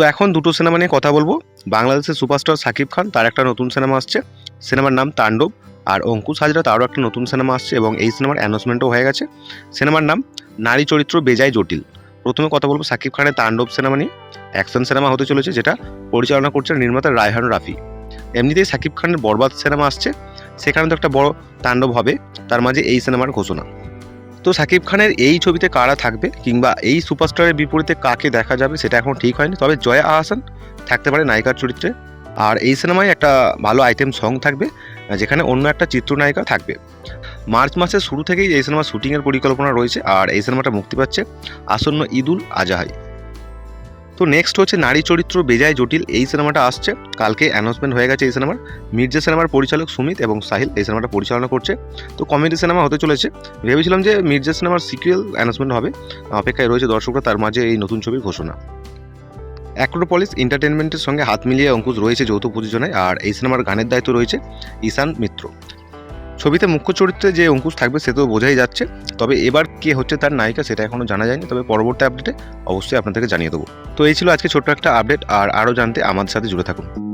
তো এখন দুটো সিনেমা নিয়ে কথা বলব। বাংলাদেশের সুপারস্টার সাকিব খান, তার একটা নতুন সিনেমা আসছে। সিনেমার নাম তাণ্ডব, আর অঙ্কুশ হাজরা তারও একটা নতুন সিনেমা আসছে এবং এই সিনেমার অ্যানাউন্সমেন্টও হয়ে গেছে। সিনেমার নাম নারী চরিত্র বেজায় জটিল। প্রথমে কথা বলব সাকিব খানের তাণ্ডব সিনেমা নিয়ে। অ্যাকশন সিনেমা হতে চলেছে, যেটা পরিচালনা করছেন নির্মাতা রায়হান রাফি। এমনিতেই সাকিব খানের বরবাদ সিনেমা আসছে। সেখানে তো একটা বড় তাণ্ডব হবে, তার মাঝে এই সিনেমার ঘোষণা। তো সাকিব খানের এই ছবিতে কারা থাকবে কিংবা এই সুপারস্টারের বিপরীতে কাকে দেখা যাবে সেটা এখন ঠিক হয়নি। তবে জয়া আহসান থাকতে পারে নায়িকার চরিত্রে। আর এই সিনেমায় একটা ভালো আইটেম সং থাকবে, যেখানে অন্য একটা চিত্রনায়িকা থাকবে। মার্চ মাসের শুরু থেকেই এই সিনেমা শুটিংয়ের পরিকল্পনা রয়েছে, আর এই সিনেমাটা মুক্তি পাচ্ছে আসন্ন ঈদুল আজাহাই তো নেক্সট হচ্ছে নারী চরিত্র বেজায় জটিল। এই সিনেমাটা আসছে। কালকে অ্যানাউন্সমেন্ট হয়ে গেছে এই সিনেমার। মির্জা সিনেমার পরিচালক সুমিত এবং সাহিল এই সিনেমাটা পরিচালনা করছে। তো কমেডি সিনেমা হতে চলেছে। ভেবেছিলাম যে মির্জা সিনেমার সিকুয়েল অ্যানাউন্সমেন্ট হবে। অপেক্ষায় রয়েছে দর্শকরা, তার মাঝে এই নতুন ছবির ঘোষণা। অ্যাক্রোপলিস এন্টারটেনমেন্টের সঙ্গে হাত মিলিয়ে অঙ্কুশ রয়েছে যৌথ প্রযোজনায়। আর এই সিনেমার গানের দায়িত্ব রয়েছে ঈশান মিত্র। ছবিতে মুখ্য চরিত্রে যে অঙ্কুশ থাকবে সে তো বোঝাই যাচ্ছে। তবে এবার কে হচ্ছে তার নায়িকা সেটা এখনও জানা যায়নি, তবে পরবর্তী আপডেটে অবশ্যই আপনাদেরকে জানিয়ে দেবো। তো এই ছিল আজকে ছোট্ট একটা আপডেট আর আরও জানতে আমাদের সাথে জুড়ে থাকুন।